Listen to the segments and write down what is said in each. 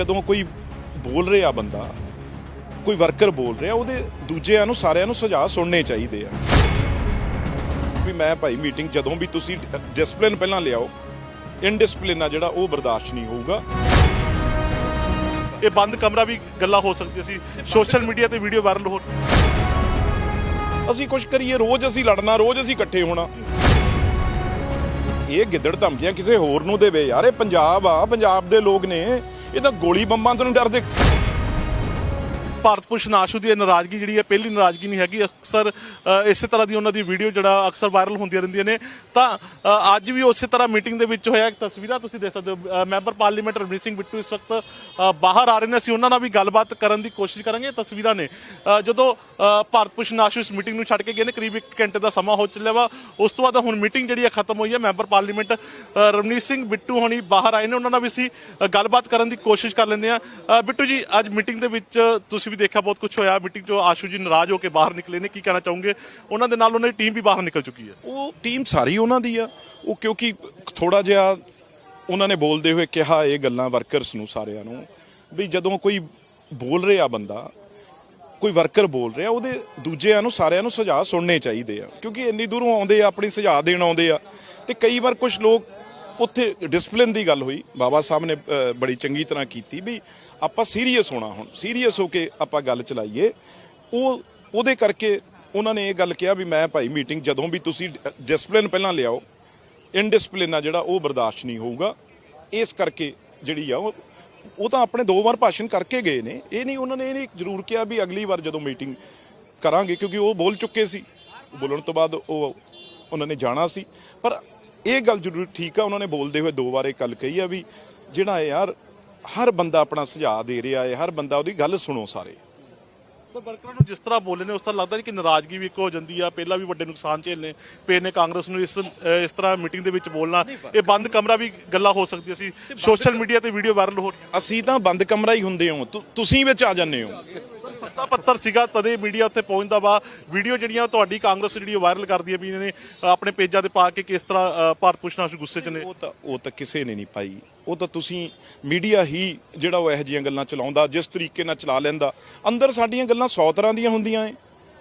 ਜਦੋਂ ਕੋਈ ਬੋਲ ਰਿਹਾ ਬੰਦਾ ਕੋਈ ਵਰਕਰ ਬੋਲ ਰਿਹਾ ਉਹਦੇ ਦੂਜਿਆਂ ਨੂੰ ਸਾਰਿਆਂ ਨੂੰ ਸੁਝਾਅ ਸੁਣਨੇ ਚਾਹੀਦੇ ਆ। ਵੀ ਮੈਂ ਭਾਈ ਮੀਟਿੰਗ ਜਦੋਂ ਵੀ ਤੁਸੀਂ ਡਿਸਪਲਿਨ ਪਹਿਲਾਂ ਲਿਆਓ ਇਨਡਿਸਪਲਿਨ ਆ ਜਿਹੜਾ ਉਹ ਬਰਦਾਸ਼ਤ ਨਹੀਂ ਹੋਊਗਾ। ਇਹ ਬੰਦ ਕਮਰਾ ਵੀ ਗੱਲਾਂ ਹੋ ਸਕਦੀਆਂ ਸੀ ਸੋਸ਼ਲ ਮੀਡੀਆ ਤੇ ਵੀਡੀਓ ਵਾਇਰਲ ਹੋ ਅਸੀਂ ਕੁਝ ਕਰੀਏ ਰੋਜ਼ ਅਸੀਂ ਲੜਨਾ ਰੋਜ਼ ਅਸੀਂ ਇਕੱਠੇ ਹੋਣਾ। ਇਹ ਗਿੱਦੜ ਧਮਕੀਆਂ ਕਿਸੇ ਹੋਰ ਨੂੰ ਦੇਵੇ ਯਾਰ ਇਹ ਪੰਜਾਬ ਆ ਪੰਜਾਬ ਦੇ ਲੋਕ ਨੇ। ਇਹ ਤਾਂ ਗੋਲੀ ਬੰਬਾਂ ਤੋਂ ਨਹੀਂ ਡਰਦੇ। ਭਾਰਤ ਭੂਸ਼ਣ ਆਸ਼ੂ ਦੀ ਇਹ ਨਾਰਾਜ਼ਗੀ ਜਿਹੜੀ ਹੈ ਪਹਿਲੀ ਨਾਰਾਜ਼ਗੀ ਨਹੀਂ ਹੈਗੀ। ਅਕਸਰ ਇਸੇ ਤਰ੍ਹਾਂ ਦੀ ਉਹਨਾਂ ਦੀ ਵੀਡੀਓ ਜਿਹੜਾ ਅਕਸਰ ਵਾਇਰਲ ਹੁੰਦੀਆਂ ਰਹਿੰਦੀਆਂ ਨੇ। ਤਾਂ ਅੱਜ ਵੀ ਉਸੇ ਤਰ੍ਹਾਂ ਮੀਟਿੰਗ ਦੇ ਵਿੱਚ ਹੋਇਆ ਇੱਕ ਤਸਵੀਰਾਂ ਤੁਸੀਂ ਦੇਖ ਸਕਦੇ ਹੋ। ਮੈਂਬਰ ਪਾਰਲੀਮੈਂਟ ਰਣਜੀਤ ਸਿੰਘ ਬਿੱਟੂ ਇਸ ਵਕਤ ਬਾਹਰ ਆ ਰਹੇ ਨੇ। ਅਸੀਂ ਉਹਨਾਂ ਨਾਲ ਵੀ ਗੱਲਬਾਤ ਕਰਨ ਦੀ ਕੋਸ਼ਿਸ਼ ਕਰਾਂਗੇ। ਤਸਵੀਰਾਂ ਨੇ। ਜਦੋਂ ਭਾਰਤ ਭੂਸ਼ਣ ਆਸ਼ੂ ਇਸ ਮੀਟਿੰਗ ਨੂੰ ਛੱਡ ਕੇ ਗਏ ਨੇ ਕਰੀਬ 1 ਘੰਟੇ ਦਾ ਸਮਾਂ ਹੋ ਚੱਲਿਆ ਵਾ। ਉਸ ਤੋਂ ਬਾਅਦ ਹੁਣ ਮੀਟਿੰਗ ਜਿਹੜੀ ਹੈ ਖਤਮ ਹੋਈ ਹੈ। ਮੈਂਬਰ ਪਾਰਲੀਮੈਂਟ ਅ, ਸਿੰਘ ਬਿੱਟੂ ਹੋਣੀ ਬਾਹਰ ਆਏ ਨੇ। ਉਹਨਾਂ ਨਾਲ ਵੀ ਅਸੀਂ ਗੱਲਬਾਤ ਕਰਨ ਦੀ ਕੋਸ਼ਿਸ਼ ਕਰ ਲੈਂਦੇ ਆ ਬਿੱਟੂ ਜੀ ਅੱਜ ਮੀਟਿੰਗ ਦੇ ਵਿੱਚ ਤੁਸੀਂ ਵੀ ਦੇਖਿਆ ਬਹੁਤ ਕੁਝ ਹੋਇਆ ਮੀਟਿੰਗ 'ਚੋਂ ਆਸ਼ੂ ਜੀ ਨਾਰਾਜ਼ ਹੋ ਕੇ ਬਾਹਰ ਨਿਕਲੇ ਨੇ, ਕੀ ਕਹਿਣਾ ਚਾਹੋਗੇ? ਉਹਨਾਂ ਦੇ ਨਾਲ ਉਹਨਾਂ ਦੀ ਟੀਮ ਵੀ ਬਾਹਰ ਨਿਕਲ ਚੁੱਕੀ ਹੈ। ਉਹ ਟੀਮ ਸਾਰੀ ਉਹਨਾਂ ਦੀ ਆ। ਉਹ ਕਿਉਂਕਿ ਥੋੜਾ ਜਿਹਾ ਉਹਨਾਂ ਨੇ ਬੋਲਦੇ ਹੋਏ ਕਿਹਾ, ਇਹ ਗੱਲਾਂ ਵਰਕਰਸ ਨੂੰ ਸਾਰਿਆਂ ਨੂੰ ਵੀ ਜਦੋਂ ਕੋਈ ਬੋਲ ਰਿਹਾ ਬੰਦਾ, ਕੋਈ ਵਰਕਰ ਬੋਲ ਰਿਹਾ, ਉਹਦੇ ਦੂਜਿਆਂ ਨੂੰ, ਸਾਰਿਆਂ ਨੂੰ ਸੁਝਾਅ ਸੁਣਨੇ ਚਾਹੀਦੇ ਆ। ਕਿਉਂਕਿ ਇੰਨੀ ਦੂਰੋਂ ਆਉਂਦੇ ਆ, ਆਪਣੀ ਸੁਝਾਅ ਦੇਣ ਆਉਂਦੇ ਆ। ਤੇ ਕਈ ਵਾਰ ਕੁਝ ਲੋਕ ਉੱਥੇ ਡਿਸਪਲਿਨ ਦੀ ਗੱਲ ਹੋਈ। ਬਾਬਾ ਸਾਹਿਬ ਨੇ ਬੜੀ ਚੰਗੀ ਤਰ੍ਹਾਂ ਕੀਤੀ ਵੀ ਆਪਾਂ ਸੀਰੀਅਸ ਹੋਣਾ ਹੁਣ। ਸੀਰੀਅਸ ਹੋ ਕੇ ਆਪਾਂ ਗੱਲ ਚਲਾਈਏ। ਉਹ, ਉਹਦੇ ਕਰਕੇ ਉਹਨਾਂ ਨੇ ਇਹ ਗੱਲ ਕਿਹਾ ਵੀ ਮੈਂ ਭਾਈ ਮੀਟਿੰਗ ਜਦੋਂ ਵੀ ਤੁਸੀਂ ਡਿਸਪਲਿਨ ਪਹਿਲਾਂ ਲਿਆਓ ਇਨਡਿਸਪਲਿਨ ਆ ਜਿਹੜਾ, ਉਹ ਬਰਦਾਸ਼ਤ ਨਹੀਂ ਹੋਊਗਾ। ਇਸ ਕਰਕੇ ਜਿਹੜੀ ਆ, ਉਹ ਉਹ ਤਾਂ ਆਪਣੇ ਦੋ ਵਾਰ ਭਾਸ਼ਣ ਕਰਕੇ ਗਏ ਨੇ। ਇਹ ਨਹੀਂ, ਉਹਨਾਂ ਨੇ ਇਹ ਨਹੀਂ ਜ਼ਰੂਰ ਕਿਹਾ ਵੀ ਅਗਲੀ ਵਾਰ ਜਦੋਂ ਮੀਟਿੰਗ ਕਰਾਂਗੇ, ਕਿਉਂਕਿ ਉਹ ਬੋਲ ਚੁੱਕੇ ਸੀ। ਬੋਲਣ ਤੋਂ ਬਾਅਦ ਉਹ ਉਹਨਾਂ ਨੇ ਜਾਣਾ ਸੀ। ਪਰ ਇਹ ਗੱਲ ਜ਼ਰੂਰ ਠੀਕ ਆ, ਉਹਨਾਂ ਨੇ ਬੋਲਦੇ ਹੋਏ ਦੋ ਵਾਰ ਇਹ ਗੱਲ ਕਹੀ ਆ ਵੀ ਜਿਹੜਾ ਹੈ ਯਾਰ ਹਰ ਬੰਦਾ ਆਪਣਾ ਸੁਝਾਅ ਦੇ ਰਿਹਾ ਹੈ, ਹਰ ਬੰਦਾ ਉਹਦੀ ਗੱਲ ਸੁਣੋ ਸਾਰੇ। ਤਾਂ ਵਰਕਰਾਂ ਨੂੰ ਜਿਸ ਤਰ੍ਹਾਂ ਬੋਲੇ ਨੇ ਉਸ ਤਰ੍ਹਾਂ ਲੱਗਦਾ ਕਿ ਨਾਰਾਜ਼ਗੀ ਵੀ ਇੱਕ ਹੋ ਜਾਂਦੀ ਆ ਪਹਿਲਾਂ ਵੀ ਵੱਡੇ ਨੁਕਸਾਨ ਝੇਲਨੇ ਪਏ ਨੇ ਕਾਂਗਰਸ ਨੂੰ ਇਸ ਇਸ ਤਰ੍ਹਾਂ ਮੀਟਿੰਗ ਦੇ ਵਿੱਚ ਬੋਲਣਾ ਇਹ ਬੰਦ ਕਮਰਾ ਵੀ ਗੱਲਾਂ ਹੋ ਸਕਦੀਆਂ ਸੀ। ਸੋਸ਼ਲ ਮੀਡੀਆ ਤੇ ਵੀਡੀਓ ਵਾਇਰਲ ਹੋ ਅਸੀਂ ਤਾਂ ਬੰਦ ਕਮਰਾ ਹੀ ਹੁੰਦੇ ਹਾਂ। ਤੁਸੀਂ ਵਿੱਚ ਆ ਜਾਂਦੇ ਹੋ। ਸੱਤਾ ਪੱਤਰ ਸੀਗਾ ਤਦੇ ਮੀਡੀਆ ਉੱਤੇ ਪਹੁੰਚਦਾ ਵਾ। ਵੀਡੀਓ ਜਿਹੜੀਆਂ ਤੁਹਾਡੀ ਕਾਂਗਰਸ ਜਿਹੜੀ ਵਾਇਰਲ ਕਰਦੀ ਪਈ ਨੇ ਅ, ਆਪਣੇ ਪੇਜਾਂ ਤੇ ਪਾ ਕੇ ਕਿਸ ਤਰ੍ਹਾਂ ਭਾਰਤ ਪੁੱਛਣਾ ਗੁੱਸੇ 'ਚ ਨੇ? ਉਹ ਤਾਂ ਉਹ ਤਾਂ ਕਿਸੇ ਨੇ ਨਹੀਂ ਪਾਈ। ਉਹ ਤਾਂ ਤੁਸੀਂ ਮੀਡੀਆ ਹੀ ਜਿਹੜਾ ਉਹ ਇਹੋ ਜਿਹੀਆਂ ਗੱਲਾਂ ਚਲਾਉਂਦਾ ਜਿਸ ਤਰੀਕੇ ਨਾਲ ਚਲਾ ਲੈਂਦਾ। ਅੰਦਰ ਸਾਡੀਆਂ ਗੱਲਾਂ 100 ਤਰ੍ਹਾਂ ਦੀਆਂ ਹੁੰਦੀਆਂ ਏ।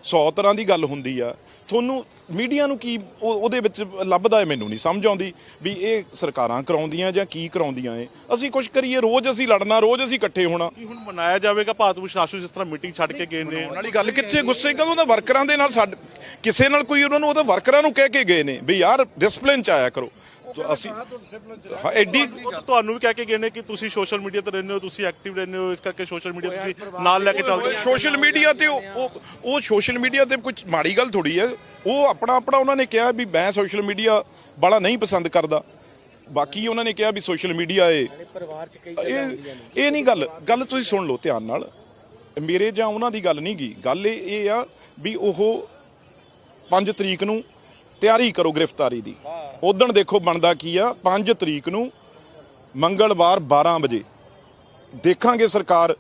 100 ਤਰ੍ਹਾਂ ਦੀ ਗੱਲ ਹੁੰਦੀ ਆ। ਤੁਹਾਨੂੰ ਮੀਡੀਆ ਨੂੰ ਕੀ ਉਹ- ਉਹਦੇ ਵਿੱਚ ਲੱਭਦਾ ਹੈ ਮੈਨੂੰ ਨਹੀਂ ਸਮਝ ਆਉਂਦੀ ਵੀ ਇਹ ਸਰਕਾਰਾਂ ਕਰਾਉਂਦੀਆਂ ਜਾਂ ਕੀ ਕਰਾਉਂਦੀਆਂ ਏ। ਅਸੀਂ ਕੁਝ ਕਰੀਏ ਰੋਜ਼ ਅਸੀਂ ਲੜਨਾ ਰੋਜ਼ ਅਸੀਂ ਇਕੱਠੇ ਹੋਣਾ। ਕੀ ਹੁਣ ਮਨਾਇਆ ਜਾਵੇਗਾ? ਭਾਰਤ ਆਸ਼ੂ ਜਿਸ ਤਰ੍ਹਾਂ ਮੀਟਿੰਗ ਛੱਡ ਕੇ ਗਏ ਨੇ। ਉਹਨਾਂ ਵਾਲੀ ਗੱਲ ਕਿੱਥੇ? ਗੁੱਸੇ ਕਦੋਂ ਤਾਂ ਵਰਕਰਾਂ ਦੇ ਨਾਲ ਸਾਡ ਕਿਸੇ ਨਾਲ ਕੋਈ ਉਹਨਾਂ ਨੂੰ ਉਹਦਾ ਵਰਕਰਾਂ ਨੂੰ ਕਹਿ ਕੇ ਗਏ ਨੇ ਵੀ ਯਾਰ ਡਿਸਪਲਿਨ ਚ ਆਇਆ ਕਰੋ। ਤੋ ਅਸੀਂ ਹਾਂ, ਐਡੀ ਤੁਹਾਨੂੰ ਵੀ ਕਹਿ ਕੇ ਗਏ ਨੇ ਕਿ ਤੁਸੀਂ ਸੋਸ਼ਲ ਮੀਡੀਆ ਤੇ ਰਹਿੰਦੇ ਹੋ ਤੁਸੀਂ ਐਕਟਿਵ ਰਹਿੰਦੇ ਹੋ ਇਸ ਕਰਕੇ ਸੋਸ਼ਲ ਮੀਡੀਆ ਤੁਸੀਂ ਨਾਲ ਲੈ ਕੇ ਚੱਲਦੇ ਹੋ। ਸੋਸ਼ਲ ਮੀਡੀਆ ਤੇ ਉਹ ਉਹ- ਉਹ ਸੋਸ਼ਲ ਮੀਡੀਆ ਤੇ ਕੁਝ ਮਾੜੀ ਗੱਲ ਥੋੜੀ ਹੈ। ਉਹ ਆਪਣਾ ਆਪਣਾ ਉਹਨਾਂ ਨੇ ਕਿਹਾ ਵੀ ਮੈਂ ਸੋਸ਼ਲ ਮੀਡੀਆ ਬੜਾ ਨਹੀਂ ਪਸੰਦ ਕਰਦਾ। ਬਾਕੀ ਉਹਨਾਂ ਨੇ ਕਿਹਾ ਵੀ ਸੋਸ਼ਲ ਮੀਡੀਆ ਇਹ ਪਰਿਵਾਰ ਚ ਕਈ ਇਹ ਇਹ ਨਹੀਂ ਗੱਲ। ਗੱਲ ਤੁਸੀਂ ਸੁਣ ਲਓ ਧਿਆਨ ਨਾਲ। ਮੇਰੇ ਜਾਂ ਉਹਨਾਂ ਦੀ ਗੱਲ ਨਹੀਂ ਗੀ। ਗੱਲ ਇਹ ਇਹ ਆ ਵੀ ਉਹ 5 ਤਰੀਕ ਨੂੰ ਤਿਆਰੀ ਕਰੋ ਗ੍ਰਿਫਤਾਰੀ ਦੀ। ਉਦੋਂ ਦੇਖੋ ਬਣਦਾ ਕੀ ਆ 5 ਤਰੀਕ ਨੂੰ ਮੰਗਲਵਾਰ 12 ਵਜੇ। ਦੇਖਾਂਗੇ ਸਰਕਾਰ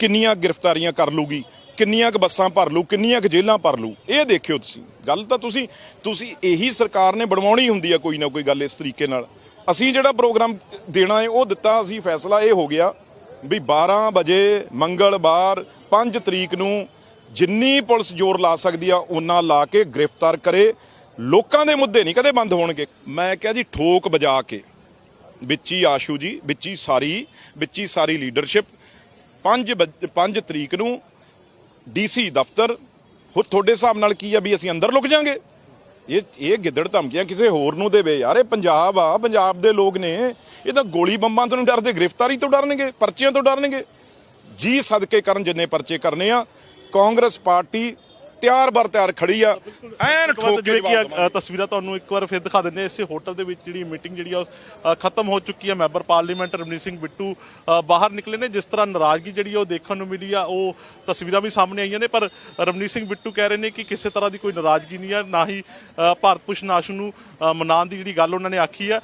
ਕਿੰਨੀਆਂ ਗ੍ਰਿਫਤਾਰੀਆਂ ਕਰ ਲੂਗੀ, ਕਿੰਨੀਆਂ ਕੁ ਬੱਸਾਂ ਭਰ ਲੂ, ਕਿੰਨੀਆਂ ਕੁ ਜੇਲ੍ਹਾਂ ਭਰ ਲੂ। ਇਹ ਦੇਖਿਓ ਤੁਸੀਂ। ਗੱਲ ਤਾਂ ਤੁਸੀਂ ਤੁਸੀਂ ਇਹੀ ਸਰਕਾਰ ਨੇ ਬਣਵਾਉਣੀ ਹੁੰਦੀ ਆ ਕੋਈ ਨਾ ਕੋਈ ਗੱਲ ਇਸ ਤਰੀਕੇ ਨਾਲ। ਅਸੀਂ ਜਿਹੜਾ ਪ੍ਰੋਗਰਾਮ ਦੇਣਾ ਹੈ ਉਹ ਦਿੱਤਾ ਅਸੀਂ, ਫੈਸਲਾ ਇਹ ਹੋ ਗਿਆ ਵੀ 12 ਵਜੇ ਮੰਗਲਵਾਰ 5 ਤਰੀਕ ਨੂੰ ਜਿੰਨੀ ਪੁਲਿਸ ਜ਼ੋਰ ਲਾ ਸਕਦੀ ਆ, ਉਹਨਾਂ ਲਾ ਕੇ ਗ੍ਰਿਫਤਾਰ ਕਰੇ। ਲੋਕਾਂ ਦੇ ਮੁੱਦੇ ਨਹੀਂ, ਕਦੇ ਬੰਦ ਹੋਣਗੇ। ਮੈਂ ਕਿਹਾ ਜੀ, ਠੋਕ ਵਜਾ ਕੇ, ਵਿੱਚ ਹੀ ਆਸ਼ੂ ਜੀ, ਵਿੱਚ ਹੀ ਸਾਰੀ, ਵਿੱਚ ਹੀ ਸਾਰੀ ਲੀਡਰਸ਼ਿਪ 5 5 ਤਰੀਕ ਨੂੰ ਡੀਸੀ ਦਫ਼ਤਰ ਹੋ ਤੁਹਾਡੇ ਹਿਸਾਬ ਨਾਲ ਕੀ ਆ ਵੀ ਅਸੀਂ ਅੰਦਰ ਲੁਕ ਜਾਾਂਗੇ? ਇਹ ਇਹ ਗਿੱਦੜ ਧਮਕੀਆਂ ਕਿਸੇ ਹੋਰ ਨੂੰ ਦੇਵੇ। ਯਾਰ, ਇਹ ਪੰਜਾਬ ਆ, ਪੰਜਾਬ ਦੇ ਲੋਕ ਨੇ, ਇਹ ਤਾਂ ਗੋਲੀ ਬੰਬਾਂ ਤੋਂ ਨਹੀਂ ਡਰਦੇ, ਗ੍ਰਿਫਤਾਰੀ ਤੋਂ ਡਰਨਗੇ, ਪਰਚਿਆਂ ਤੋਂ ਡਰਨਗੇ। ਜੀ ਸਦਕੇ ਕਰਨ ਜਿੰਨੇ ਪਰਚੇ ਕਰਨੇ ਆ, ਕਾਂਗਰਸ ਪਾਰਟੀ ਤਿਆਰ ਬਰ ਤਿਆਰ ਖੜੀ ਆ। ਐਨ ਠੋਕ ਕੇ ਕਿ ਤਸਵੀਰਾਂ ਤੁਹਾਨੂੰ ਇੱਕ ਵਾਰ ਫਿਰ ਦਿਖਾ ਦਿੰਦੇ ਇਸੇ ਹੋਟਲ ਦੇ ਵਿੱਚ ਜਿਹੜੀ ਮੀਟਿੰਗ ਜਿਹੜੀ ਆ ਖਤਮ ਹੋ ਚੁੱਕੀ ਹੈ ਮੈਂਬਰ ਪਾਰਲੀਮੈਂਟ ਰਮਨੀਤ ਸਿੰਘ ਬਿੱਟੂ ਬਾਹਰ ਨਿਕਲੇ ਨੇ। ਜਿਸ ਤਰ੍ਹਾਂ ਨਾਰਾਜ਼ਗੀ ਜਿਹੜੀ ਆ ਉਹ ਦੇਖਣ ਨੂੰ ਮਿਲੀ ਆ ਉਹ ਤਸਵੀਰਾਂ ਵੀ ਸਾਹਮਣੇ ਆਈਆਂ ਨੇ। ਪਰ ਰਮਨੀਤ ਸਿੰਘ ਬਿੱਟੂ ਕਹਿ ਰਹੇ ਨੇ ਕਿ ਕਿਸੇ ਤਰ੍ਹਾਂ ਦੀ ਕੋਈ ਨਾਰਾਜ਼ਗੀ ਨਹੀਂ ਆ ਨਾ ਹੀ ਭਾਰਤ ਭੂਸ਼ਣ ਆਸ਼ੂ ਨੂੰ ਮਨਾਉਣ ਦੀ ਜਿਹੜੀ ਗੱਲ ਉਹਨਾਂ ਨੇ ਆਖੀ ਆ।